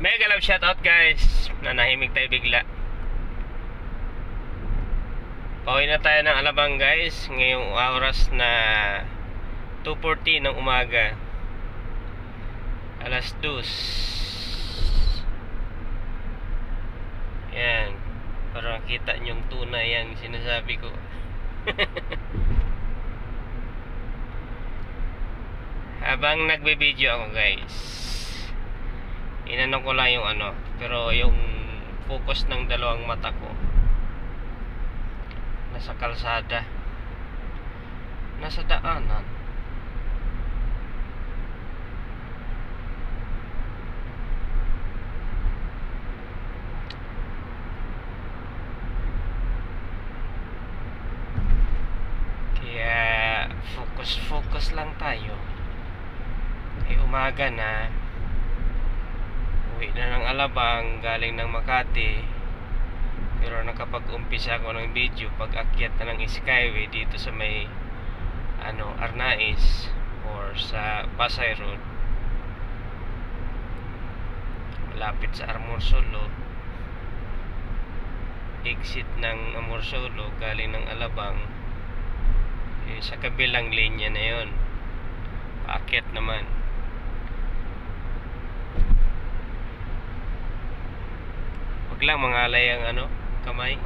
Mega love shoutout guys. Nanahimik tayo bigla. Pauwi na tayo ng Alabang guys. Ngayong oras na 2.40 ng umaga. Alas 2. Yan. Para makita nyong tunay yung sinasabi ko. Habang nagbe-video ako guys inano ko lang yung ano pero yung focus ng dalawang mata ko nasa kalsada. Nasa daanan kaya focus focus lang tayo ay umaga na Uwi na ng Alabang, galing ng Makati. Pero nakapag-umpisa ako ng video pag akyat na ng Skyway dito sa may ano, Arnais or sa Pasay Road. Malapit sa Amorsolo. Exit ng Amorsolo galing ng Alabang. Eh, sa kabilang linya na yon. Paakyat naman. Wag lang mangalay ang ano, kamay.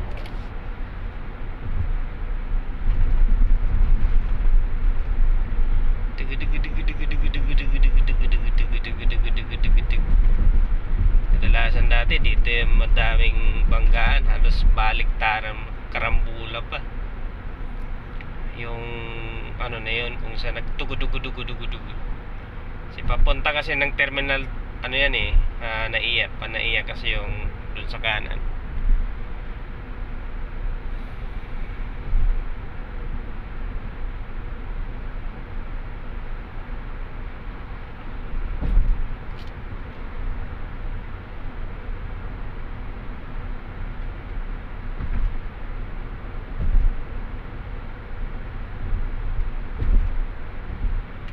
Kadalasan dati dito yung madaming banggaan, halos baliktaran karambula pa. Yung ano na yun, kung saan nagtugudugudugudugudugu. Si papunta kasi ng terminal ano yan eh, uh, naiya, panaiya kasi yung dun sa kanan.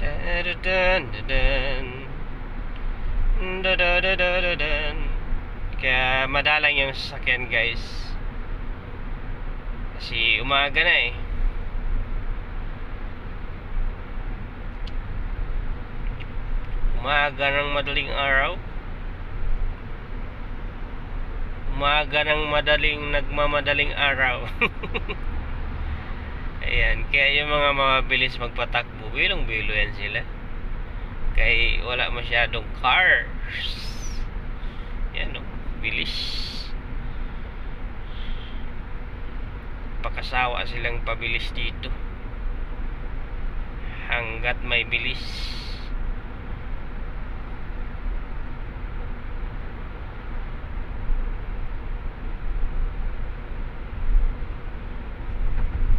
da da da da da da da da da da Kaya madalang yung sasakyan guys. Kasi umaga na eh. Umaga ng madaling araw. Umaga ng madaling nagmamadaling araw. Ayan, kaya yung mga mabilis magpatakbo, bilong-bilo yan sila. Kaya wala masyadong cars. Bilis. Pakasawa silang pabilis dito. Hanggat may bilis.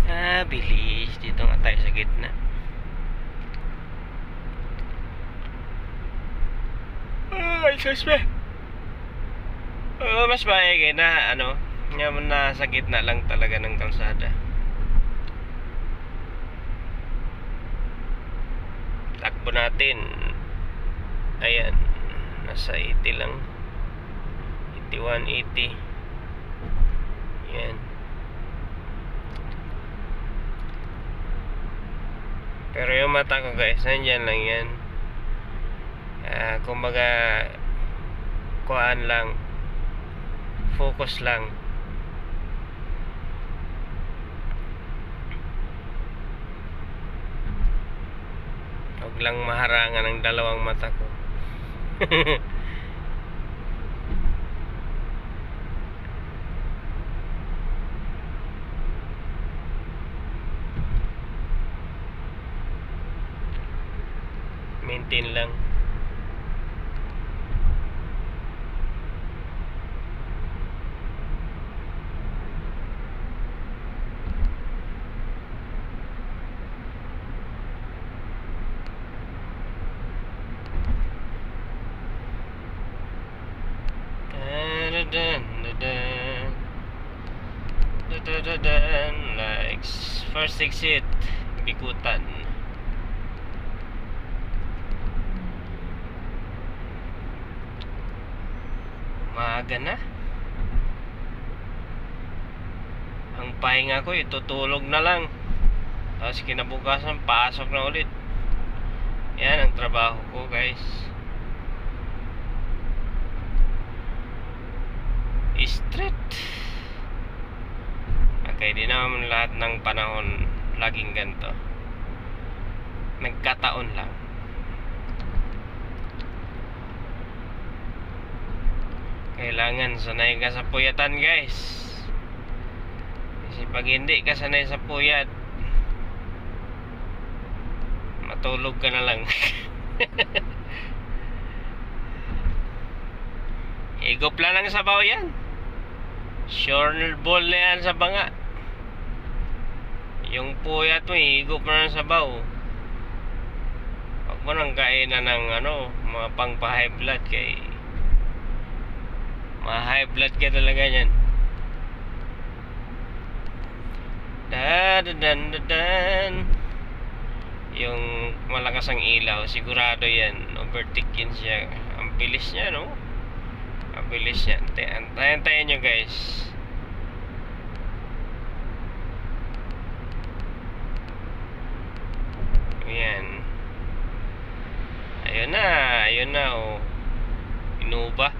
Ah, bilis. Dito nga tayo sa gitna. Ay, sus Oo, mas maigi na ano, nga na sa gitna lang talaga ng kalsada. Takbo natin. Ayan. nasa 80 lang 81, 80 yan pero yung mata ko guys nandyan lang yan Ah, kumbaga kuhaan lang focus lang. Huwag lang maharangan ang dalawang mata ko Like first exit Bikutan. Maaga na. Ang pahinga ko itutulog na lang. Tapos kinabukasan pasok na ulit. Yan ang trabaho ko guys Street. Okay, di naman lahat ng panahon laging ganito. Nagkataon lang. Kailangan sanay ka sa puyatan guys. Kasi pag hindi ka sanay sa puyat Matulog ka na lang. Igop lang ng sabaw Sure ball na yan sa banga Yung puyat mo igop na ng sabaw Huwag mo nang kainan ng ano Mga pang high blood kay Ma-high blood ka talaga yan. Dan dan dan Yung malakas ang ilaw, sigurado yan. Overtake yun siya. Ang bilis niya, no? Bilis niya. Antayin, nyo, guys. Ayan. Ayun na, ayun na, oh. Inuba.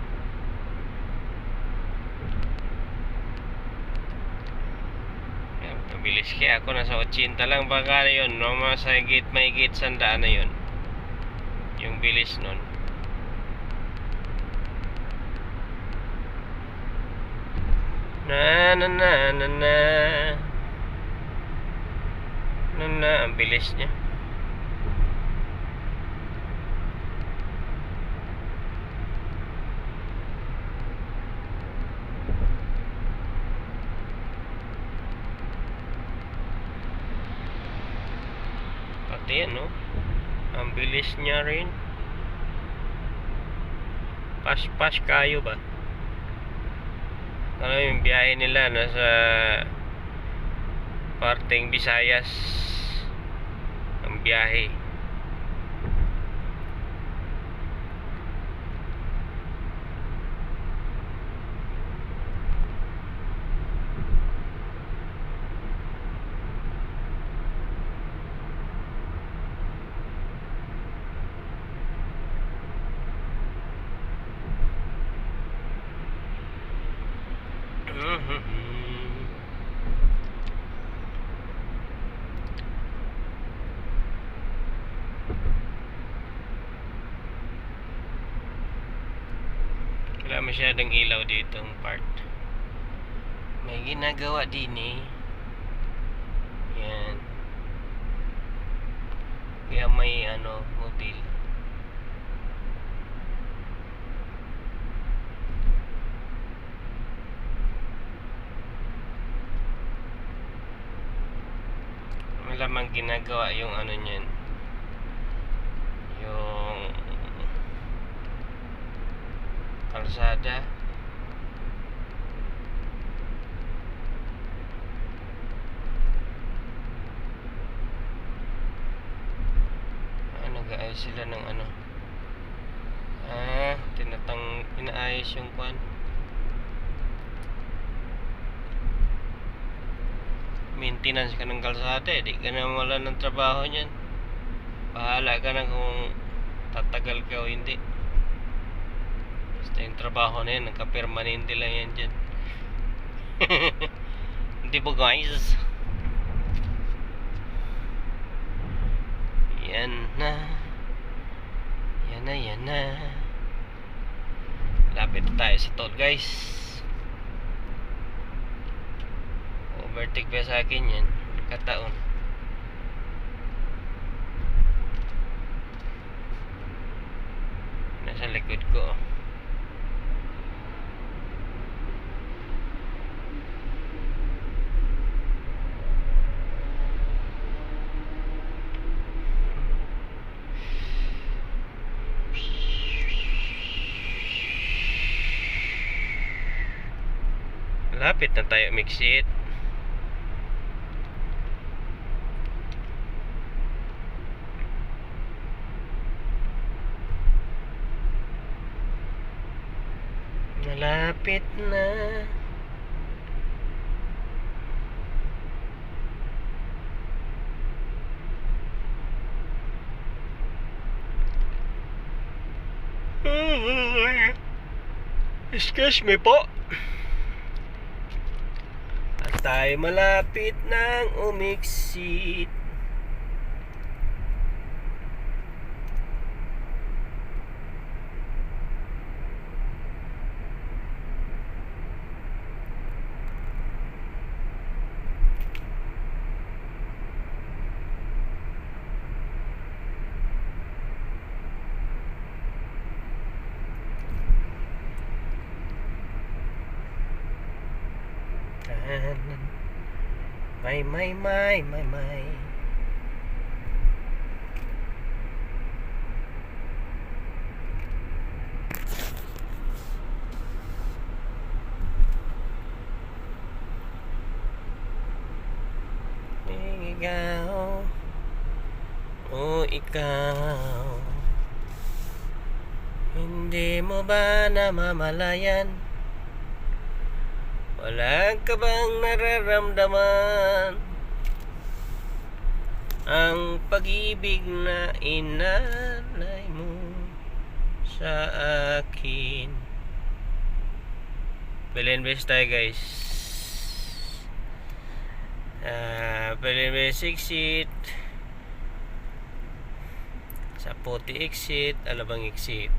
Ayan, Mabilis kaya ako nasa 80 lang baka na yun no? mga sa gate may gate sandaan na yun yung bilis nun na na na na na. Na na ang bilis niya. Pati ano? Ang bilis niya rin. Pas pas kayo ba ano yung biyahe nila nasa parteng Visayas. Ang biyahe Wala masyadong ilaw dito ang part. May ginagawa din eh. Yan. Kaya may ano, hotel. Malamang ginagawa yung ano niyan. Yung kalsada. Ah, nag-aayos sila ng ano. Ah, tin maayos yung kwan. Maintenance ka ng kalsada eh. Di ka na wala ng trabaho niyan. Bahala ka na kung tatagal ka o hindi. Basta yung trabaho na yan, nagka-permanente lang yan dyan. Hindi ba guys? Yan na. Yan na, yan na. Lapit tayo sa toll guys. Overtake ba sa akin yan? Kataon. Nasa likod ko. oh. Lapit na tayo umiksit. Malapit na. Excuse me po. At tayo malapit ng umiksit. Tahanan. May, may, may, may, may. Ikaw, o ikaw, hindi mo ba namamalayan? Wala ka bang nararamdaman? Ang pag-ibig na inalay mo sa akin. Belen Best tayo guys. Ah, Belen Best exit. Sa puti exit Alabang exit.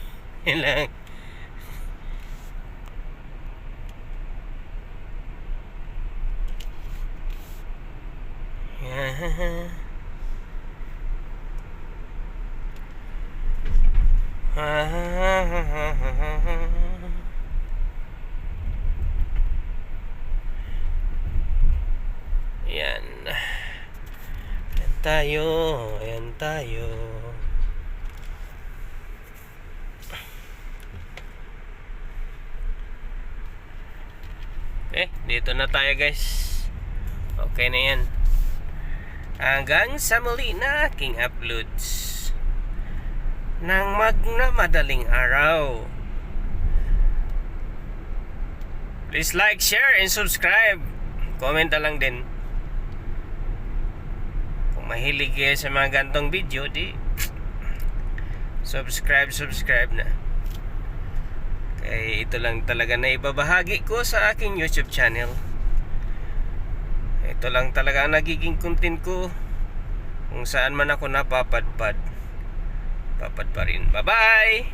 Yan lang Yan. Yan tayo. Yan tayo. Eh, dito na tayo guys. Okay na yan. Hanggang sa muli na aking uploads ng magna madaling araw. Please like, share, and subscribe. Comment na lang din. Kung mahilig kayo sa mga gantong video, di subscribe, subscribe na. Kaya ito lang talaga na ibabahagi ko sa aking YouTube channel. Ito lang talaga ang nagiging content ko kung saan man ako napapadpad. Papad pa rin. Bye-bye!